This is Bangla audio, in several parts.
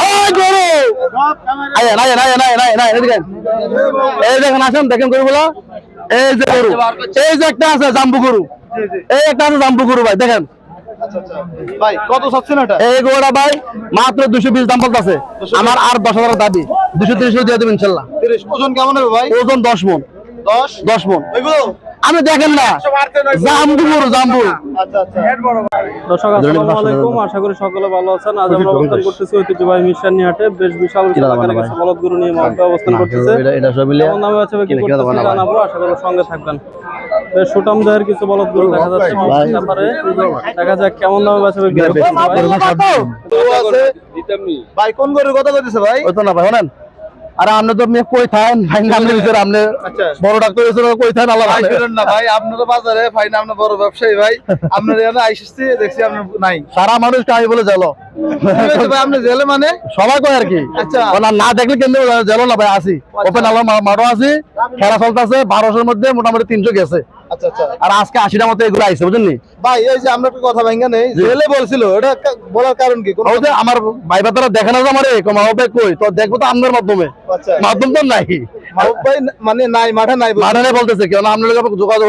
আয় গরু! আয় আয় আয় আয় আয় আয় এদিকে আয়। এই দেখেন আসেন দেখেন গরুগুলো এই যে গরু এই যে একটা আছে জাম্বু গরু। এই একটা আছে জাম্বু গরু ভাই দেখেন। ভাই কত চাচ্ছেন এটা? এই গরুটা ভাই মাত্র দুশো বিশ দাম বলতেছে। আমার আর দশ হাজার দাবি। দুশো তিরিশ দিয়ে দেবেন ইনশাল্লাহ। ওজন কেমন হবে ভাই? ওজন দশ মন। দশ? দশ মন। এগুলো আমি দেখেন না জাম্বু গরু জাম্বু আচ্ছা আচ্ছা দর্শক আসসালামু আলাইকুম আশা করি সকলে ভালো আছেন আজ আমরা অবস্থান করতেছি ঐতিহ্যবাহী মিশানি হাটে বেশ বিশাল বিশাল আকারে বলদ গরু নিয়ে মাঠ অবস্থান করতেছে এটা সব মিলে কেমন দামে আছে বিক্রি করতেছে জানাব আশা করি সঙ্গে থাকবেন বেশ সুটাম দেহের কিছু বলদ গরু দেখা যাচ্ছে ব্যাপারে দেখা যাক কেমন দামে আছে ভাই। কোন গরুর কথা কইতেছে ভাই ওই তো না ভাই শোনেন আরে আপনি তো মেয়ে কই থাকেন? ভাই আপনি ভিতরে আপনি আচ্ছা। বড় ডাক্তার হয়েছিল কই থাকেন? আল্লাহ ভাই। না ভাই আপনার বাজারে ভাই না আপনার বড় ব্যবসায়ী ভাই। আপনার এখানে আইসছি দেখছি আপনি নাই। সারা মানুষ আমি বলে জেলো। ভাই আপনি জেলে মানে? সবাই কয় আর কি? আচ্ছা। না দেখলে কেন জেলো না ভাই আসি। ওপেন আলো মাঠও আসি। খেলা চলতেছে বারোশোর মধ্যে মোটামুটি তিনশো গেছে। আচ্ছা আচ্ছা আর আজকে আশিটার মতো এগুলো আইছে বুঝলি ভাই এই যে আমরা একটা কথা ভাঙ্গা নেই জেলে বলছিল এটা বলার কারণ কি? যে আমার ভাই বাতারা দেখে না আমার কমাও ভাই কই? তো দেখব তো আপনার মাধ্যমে। আচ্ছা। মাধ্যম তো নাই। ভাই মানে নাই মাঠে নাই বলছে। মাঠানে বলতেছে কেন আপনার যোগাযোগ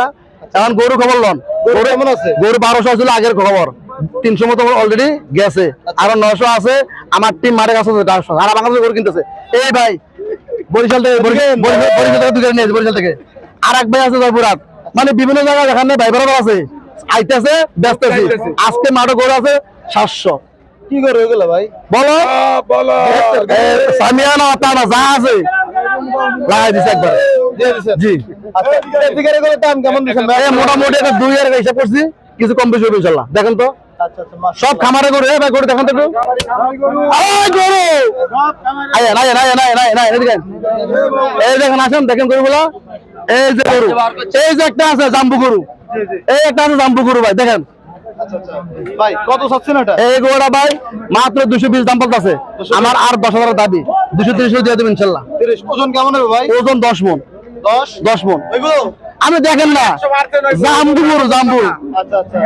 না। এখন গরু খবর লন। গরু কেমন আছে? গরু বারোশো ছিল আগের খবর। তিনশো মতো অলরেডি গেছে। আরও নশো আছে। আমার টিম মাঠে কাছে সারা বাংলাদেশ গরু কিনতেছে। এই ভাই বরিশাল থেকে বরিশাল থেকে বরিশাল থেকে। আর এক ভাই আছে জয়পুরহাট মানে বিভিন্ন জায়গায় যেখানে ভাই বেড়ানো আছে। আইতেছে ব্যস্ত আজকে মাঠে গরু আছে সাতশো। কি গরু এগুলো ভাই? বলো। এ, সামিয়ানা যা আছে। লাগাই দিছে একবার। জি। আচ্ছা মোটামুটি একটা দুই হাজার হিসাব করছি। কিছু কম বেশি হবে ইনশাল্লাহ। দেখেন তো। আচ্ছা আচ্ছা সব খামারে গরু এ ভাই গরু দেখেন তো গরু আয় আয় আয় আয় আয় আয় আয় এদিকে আয়। এই দেখেন আসেন দেখেন গরুগুলো। এই যে গরু এই যে একটা আছে জাম্বু গরু। এই একটা আছে জাম্বু গরু ভাই দেখেন। আচ্ছা আচ্ছা। ভাই কত চাচ্ছেন এটা? এই গরুটা ভাই মাত্র দুশো বিশ দাম বলতেছে আমার আর দশ হাজার দাবি। দুশো তিরিশ দিয়ে দেবেন ইনশাল্লাহ। ওজন কেমন হবে ভাই? ওজন দশ মন। দশ? দশ মন। আমি দেখেন না জাম্বু গরু জাম্বু। আচ্ছা আচ্ছা।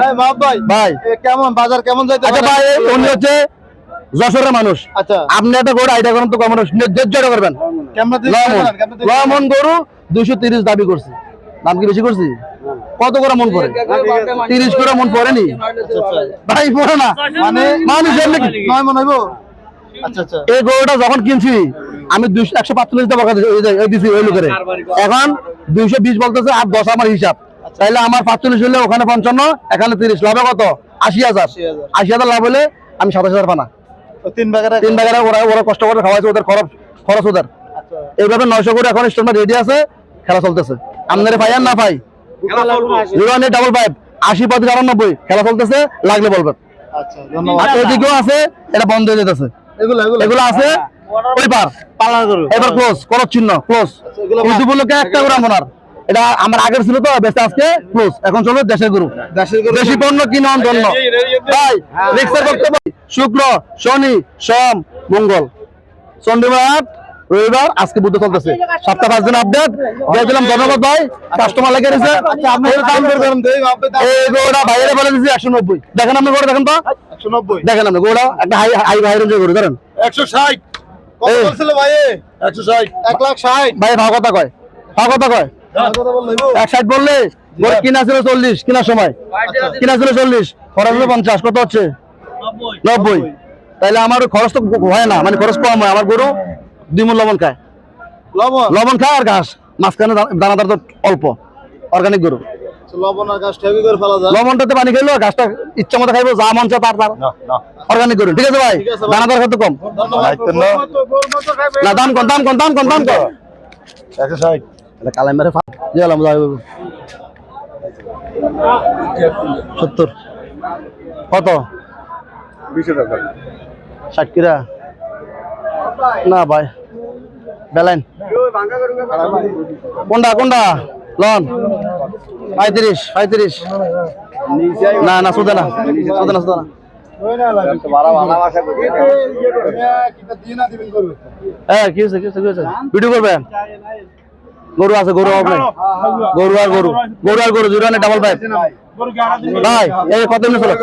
হ্যাঁ মাহবুব ভাই ভাই। কেমন বাজার কেমন আচ্ছা ভাই উনি হচ্ছে যশোরের মানুষ। আচ্ছা। আপনি একটা গরু আইডিয়া করেন তো কমন করবেন। লমন। গরু দুইশো তিরিশ দাবি করছি। দাম কি বেশি করছি? কত করে মন পড়ে? তিরিশ করে মন পড়েনি? ভাই পড়ে না। মানে মানুষ নয় মন হইব? আচ্ছা আচ্ছা। এই গরুটা যখন কিনছি আমি দুইশো একশো পাঁচচল্লিশ টাকা দিছি ওই লোকের। এখন দুইশো বিশ বলতেছে আর দশ আমার হিসাব। তাইলে আমার পাঁচচল্লিশ হলে ওখানে পঞ্চান্ন এখানে তিরিশ। লাভে কত? আশি হাজার। আশি হাজার। লাভ হলে আমি সাতাশ হাজার পানা। তিন ভাগেরা ওরা ওরা কষ্ট করে খাওয়াইছে ওদের খরচ খরচ ওদের। আচ্ছা। এইভাবে নয়শো করে এখন রেডি আছে খেলা চলতেছে। আপনারা পাই আর না পাই জিরো ডাবল ফাইভ আশি আটানব্বই খেলা চলতেছে লাগলে বলবেন আচ্ছা আর এদিকেও আছে এটা বন্ধ হয়ে যেতেছে। এগুলো আছে পালন করু এবার ক্লোজ চিহ্ন কিন্তু একটা করে আমার এটা আমার আগের ছিল তো বেঁচে আজকে ক্লোজ এখন চলো দেশের গরু। দেশি পণ্য কিনে অন পণ্য ভাই রিক্সার বক্তব্য। শুক্র শনি সোম মঙ্গল। রবিবার আজকে বুদ্ধ চলতেছে। সপ্তাহ পাঁচ দিন আপডেট দিয়ে দিলাম ধন্যবাদ ভাই। কাস্টমার লেগে গেছে গোড়া বাইরে বলে দিচ্ছি একশো নব্বই। দেখেন আপনি গোড়া দেখেন তো। একশো নব্বই। দেখেন আপনি গোড়া একটা হাই হাই রেঞ্জের গরু ধরেন। একশো ষাট। ভাই একশো ষাট এক লাখ ষাট। ভাই ভাগ কথা কয়। ভাগ কথা কয়। এক ষাট বললে কিনা ছিল চল্লিশ কেনার সময়? কিনা ছিল চল্লিশ খরচ হলো পঞ্চাশ কত হচ্ছে? নব্বই। তাইলে আমার খরচ তো হয় না মানে খরচ কম হয়। আমার গরু দুই মূল লবণ খায়। লবণ? লবণ খায় আর ঘাস। মাঝখানে দানাদার তো অল্প অর্গানিক গরু। লবণ আর গাছ ঠেবি করে ফেলা যায়। লবণটাতে পানি খাইলো ঘাসটা ইচ্ছা মতো খাইবো যা মন চায় তার তার। অর্গানিক গরু ঠিক আছে ভাই। দানাদার খাদ্য কম। না দাম কম দাম কম দাম কম দাম কম। একশো ষাট। গেলাম সত্তর। কত? বিশ টাকা। ষাট কিরা? না ভাই বেলাইন কোনটা কোনটা? লন। পঁয়ত্রিশ পঁয়ত্রিশ। না না সুদে না সুদে না সুদে না। কি হয়েছে কি হয়েছে কি হয়েছে? ভিডিও করবেন? গরু আছে গরু হবে। গরু আর গরু। গরু আর গরু জিরো ডাবল ফাইভ ভাই এই কত মিনিট চলো?